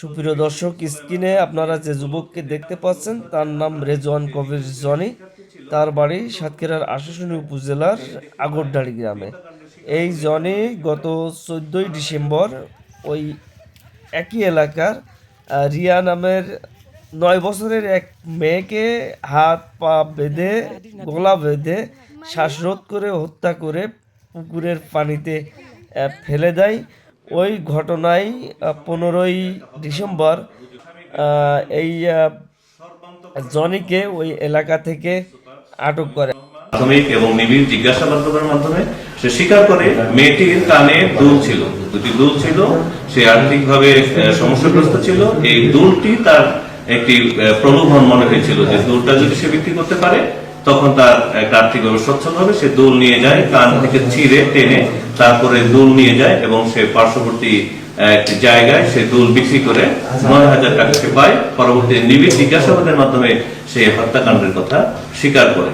সুপ্রিয় দর্শক, স্ক্রিনে আপনারা যে যুবককে দেখতে পাচ্ছেন, তার নাম রেজওয়ান কবির জনি। তার বাড়ি সাতক্ষীরার আশাশুনি উপজেলার আগরডাড়ি গ্রামে। এই জনি গত চোদ্দোই ডিসেম্বর ওই একই এলাকার রিয়া নামের নয় বছরের এক মেয়েকে হাত, পা বেঁধে, গলা বেঁধে শ্বাসরোধ করে, হত্যা করে পুকুরের পানিতে ফেলে দেয়। ওই ঘটনায় পনেরোই ডিসেম্বর এই জনিকে ওই এলাকা থেকে আটক করে। প্রাথমিক এবং নিবিড় জিজ্ঞাসাবাদের মাধ্যমে সে স্বীকার করে মেয়েটির কানে দুল ছিল। দুটি দুল ছিল, সে আর্থিকভাবে সমস্যাগ্রস্ত ছিল। এই দুলটি তার একটি প্রলোভন মনে হয়েছিল যে দুলটা যদি সে বিক্রি করতে পারে তখন তার আর্থিকভাবে সচ্ছল হবে। সে দোল নিয়ে যায়, কান থেকে ছিঁড়ে টেনে তারপরে দোল নিয়ে যায় এবং সে পার্শ্ববর্তী একটি জায়গায় সে দুল বিক্রি করে। নয় হাজার টাকা সে পায়। পরবর্তী নিবিড় জিজ্ঞাসাবাদের মাধ্যমে সে হত্যাকাণ্ডের কথা স্বীকার করে।